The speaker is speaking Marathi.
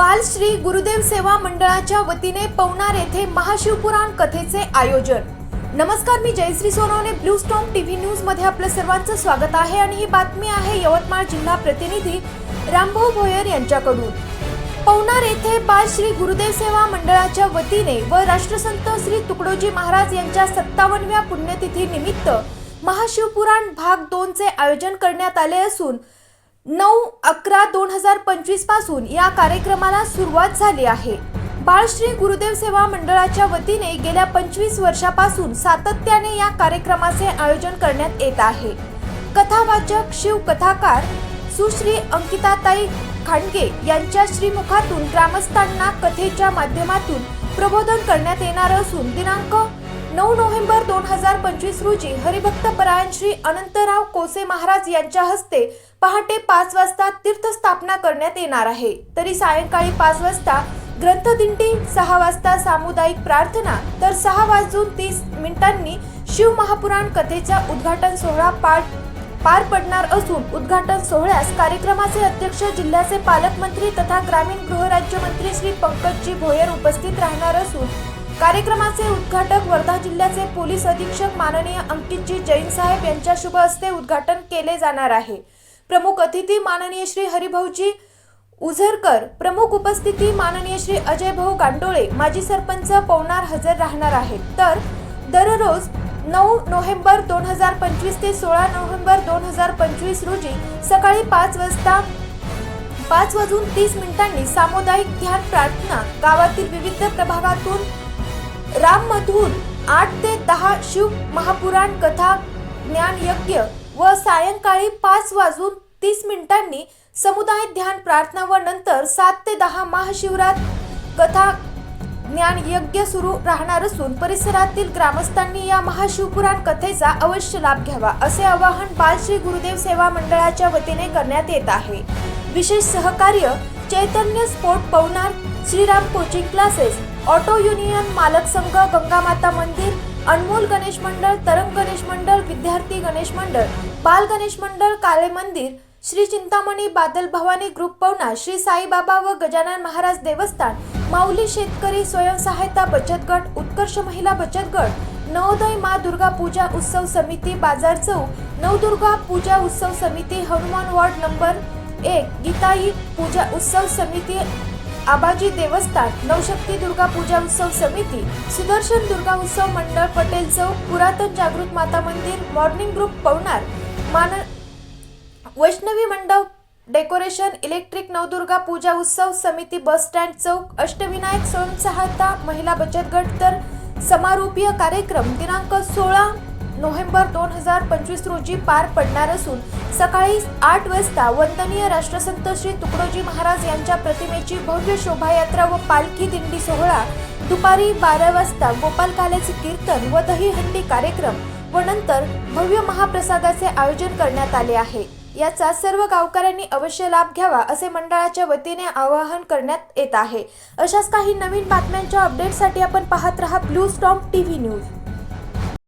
बालश्री गुरुदेव सेवा मंडळाच्या वतीने पवनार येथे महाशिवपुराण कथेचे आयोजन. नमस्कार मी Jayashree Sonawane blue storm TV न्यूजमध्ये आपलं सर्वांचं स्वागत आहे आणि ही बातमी आहे यवतमाळ जिल्हा प्रतिनिधी रामभाऊ भोयर यांच्याकडून. पवनार येथे बालश्री गुरुदेव सेवा मंडळाच्या वतीने व राष्ट्रसंत श्री तुकडोजी महाराज यांच्या सत्तावन्नव्या पुण्यतिथी निमित्त महाशिवपुराण भाग दोनचे आयोजन करण्यात आले असून नऊ अकरा दोन हजार पंचवीसपासून या कार्यक्रमाला सुरुवात झाली आहे. बाळश्री गुरुदेव सेवा मंडळाच्या वतीने गेल्या पंचवीस वर्षापासून सातत्याने या कार्यक्रमाचे आयोजन करण्यात येत आहे. कथावाचक शिवकथाकार सुश्री अंकिताताई खांडगे यांच्या श्रीमुखातून ग्रामस्थांना कथेच्या माध्यमातून प्रबोधन करण्यात येणार असून दिनांक नऊ नोव्हेंबर दोन हजार पंचवीस रोजी हरिभक्त परायण श्री अनंतराव कोसे महाराज यांच्या हस्ते पहाटे पाच वाजता तीर्थस्थापना करण्यात येणार आहे. तरी सायंकाळी पाच वाजता ग्रंथदिंडी सहा वाजता सामुदायिक प्रार्थना तर सहा वाजून तीस मिनिटांनी शिव महापुराण कथेचा उद्घाटन सोहळा पार पार पडणार असून उद्घाटन सोहळ्यास कार्यक्रमाचे अध्यक्ष जिल्ह्याचे पालकमंत्री तथा ग्रामीण गृहराज्यमंत्री श्री पंकजजी भोयर उपस्थित राहणार असून कार्यक्रमाचे उद्घाटक वर्धा जिल्ह्याचे पोलीस अधीक्षक माननीय अंकितजी जैन साहेब यांच्या शुभ हस्ते उद्घाटन केले जाणार आहे. प्रमुख अतिथी माननीय श्री हरिभाऊजी उझरकर प्रमुख उपस्थिती माननीय श्री अजय भाऊ गांडोळे माजी सरपंच पवनार हजर राहणार आहेत. तर दररोज नऊ नोव्हेंबर दोन हजार पंचवीस ते सोळा नोव्हेंबर दोन हजार पंचवीस रोजी सकाळी पाच वाजता पाच वाजून तीस मिनिटांनी सामुदायिक ध्यान प्रार्थना गावातील विविध प्रभागातून राममधून आठ ते दहा शिव महापुराण कथा ज्ञान यज्ञ व सायंकाळी पाच वाजून तीस मिनिटांनी समुदाय ध्यान प्रार्थना व नंतर सात ते दहा महाशिवरात कथा ज्ञान यज्ञ सुरू राहणार असून परिसरातील ग्रामस्थांनी या महाशिवपुराण कथेचा अवश्य लाभ घ्यावा असे आवाहन बालश्री गुरुदेव सेवा मंडळाच्या वतीने करण्यात येत आहे. विशेष सहकार्य Chaitanya sport Pavnar Shriram coaching classes auto union मालक संघ गंगामाता मंदिर अनमोल गणेश मंडळ तरंग गणेश मंडळ विद्यार्थी गणेश मंडळ बाल गणेश मंडळ काळे मंदिर श्री चिंतामणी बादल भवानी ग्रुप पवना श्री साईबाबा व गजानन महाराज देवस्थान माऊली शेतकरी स्वयंसहायता बचत गट उत्कर्ष महिला बचत गट नवोदय मा दुर्गा पूजा उत्सव समिती बाजार चौक नवदुर्गा पूजा उत्सव समिती हनुमान वॉर्ड नंबर एक गीताई पूजा उत्सव समिती आबाजी देवस्थान नवशक्ती दुर्गा पूजा उत्सव समिती सुदर्शन दुर्गा उत्सव मंडळ पटेल चौक पुरातन जागृत माता मंदिर मॉर्निंग ग्रुप पवनार मान वैष्णवी मंडप डेकोरेशन इलेक्ट्रिक नवदुर्गा पूजा उत्सव समिती बस स्टँड चौक अष्टविनायक स्वयंसहायता महिला बचत गट तर समारोपीय कार्यक्रम दिनांक सोळा नोव्हेंबर दोन हजार पंचवीस रोजी पार पडणार असून सकाळी आठ वाजता वंदनीय राष्ट्रसंत श्री तुकडोजी महाराज यांच्या प्रतिमेची भव्य शोभायात्रा व पालखी दिंडी सोहळा दुपारी बारा वाजता गोपाल काल्याचे कीर्तन व दहीहंडी कार्यक्रम व नंतर भव्य महाप्रसादाचे आयोजन करण्यात आले आहे. याचा सर्व गावकऱ्यांनी अवश्य लाभ घ्यावा असे मंडळाच्या वतीने आवाहन करण्यात येत आहे. अशाच काही नवीन बातम्यांच्या अपडेटसाठी आपण पाहत रहा ब्लू स्टॉम टीव्ही न्यूज